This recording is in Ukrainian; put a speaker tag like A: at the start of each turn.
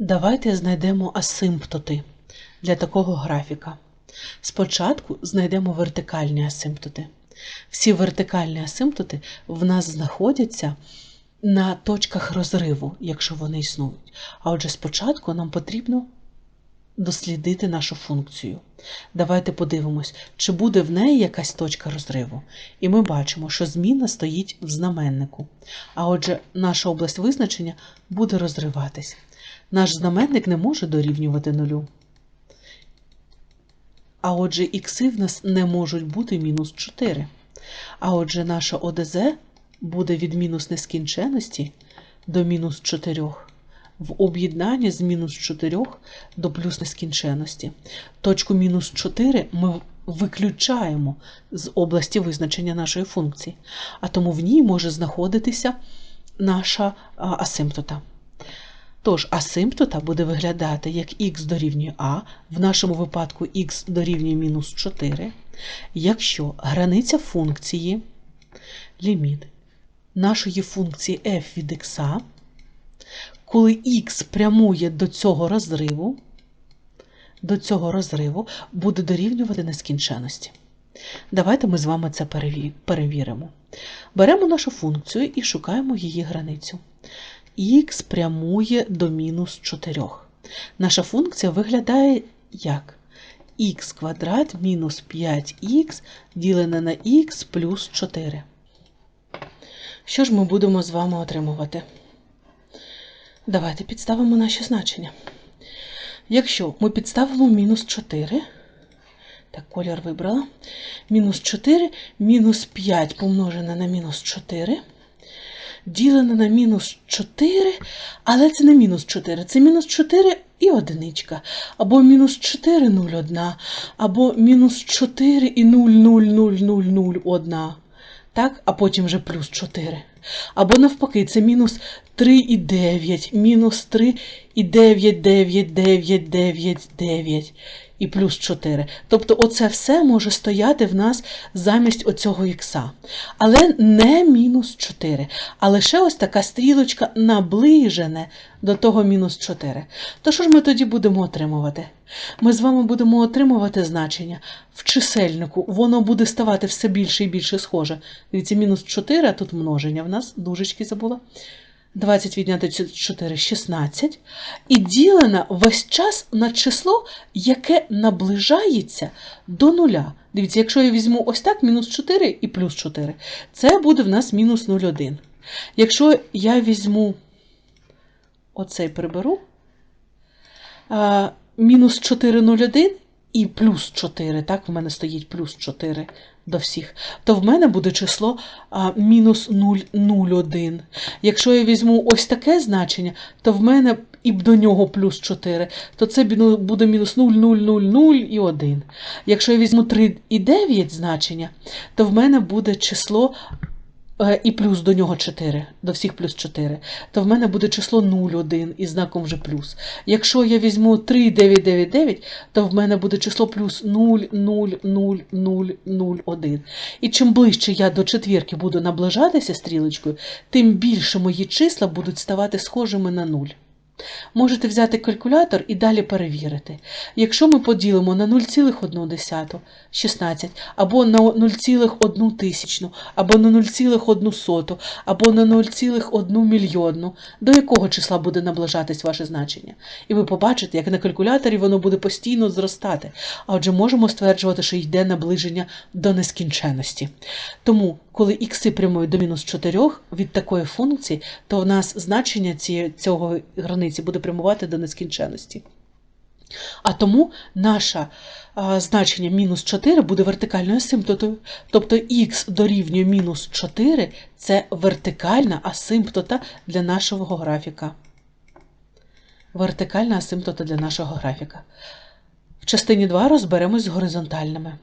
A: Давайте знайдемо асимптоти для такого графіка. Спочатку знайдемо вертикальні асимптоти. Всі вертикальні асимптоти в нас знаходяться на точках розриву, якщо вони існують. А отже, спочатку нам потрібно дослідити нашу функцію. Давайте подивимось, чи буде в неї якась точка розриву. І ми бачимо, що зміна стоїть в знаменнику. А отже, наша область визначення буде розриватись. Наш знаменник не може дорівнювати нулю. А отже, ікси в нас не можуть бути мінус 4. А отже, наша ОДЗ буде від мінус нескінченності до мінус 4 в об'єднанні з мінус 4 до плюс нескінченності. Точку мінус 4 ми виключаємо з області визначення нашої функції, а тому в ній може знаходитися наша асимптота. Тож асимптота буде виглядати як х дорівнює а, в нашому випадку х дорівнює мінус 4, якщо границя функції ліміт нашої функції f від x, коли х прямує до цього розриву, до цього розриву буде дорівнювати нескінченності. Давайте ми з вами це перевіримо. Беремо нашу функцію і шукаємо її границю. Х прямує до мінус 4. Наша функція виглядає як х квадрат мінус 5х ділене на х плюс 4. Що ж ми будемо з вами отримувати? Давайте підставимо наші значення. Якщо ми підставимо мінус 4, так, колір вибрала. Мінус 4, мінус 5 помножене на мінус 4, ділене на мінус 4, але це не мінус 4, це мінус 4 і одиничка. Або мінус 4, 0, 1, або мінус 4 і 0, 0, 0, 0, 0, 1. Так, а потім вже плюс 4. Або навпаки, це мінус 3 і 9, мінус 3 і 9, 9, 9, 9, 9 і плюс 4. Тобто оце все може стояти в нас замість оцього ікса. Але не мінус 4, а лише ось така стрілочка наближене до того мінус 4. То що ж ми тоді будемо отримувати? Ми з вами будемо отримувати значення в чисельнику, воно буде ставати все більше і більше схоже. Дивіться, мінус 4, а тут множення в нас, дужечки забула. 20 відняти 4 – 16. І ділена весь час на число, яке наближається до нуля. Дивіться, якщо я візьму ось так, мінус 4 і плюс 4, це буде в нас мінус 0,1. Якщо я візьму оцей приберу, мінус 4,01 і плюс 4, так, в мене стоїть плюс 4 до всіх, то в мене буде число а, мінус 0,01. Якщо я візьму ось таке значення, то в мене і до нього плюс 4, то це буде мінус 0,000 і 1. Якщо я візьму 3,9 значення, то в мене буде число і плюс до нього 4, до всіх плюс 4, то в мене буде число 0,1 із знаком вже плюс. Якщо я візьму 3,999, то в мене буде число плюс 0,00001. І чим ближче я до четвірки буду наближатися стрілочкою, тим більше мої числа будуть ставати схожими на 0. Можете взяти калькулятор і далі перевірити. Якщо ми поділимо на 0,1 16, або на 0,1 тисячну, або на 0,1 соту, або на 0,1 мільйонну, до якого числа буде наближатись ваше значення? І ви побачите, як на калькуляторі воно буде постійно зростати. А отже, можемо стверджувати, що йде наближення до нескінченності. Тому, коли ікси прямують до мінус 4 від такої функції, то в нас значення цього границі буде прямувати до нескінченності. А тому наше значення мінус 4 буде вертикальною асимптотою. Тобто х дорівнює мінус 4 це вертикальна асимптота для нашого графіка. Вертикальна асимптота для нашого графіка. В частині 2 розберемось з горизонтальними.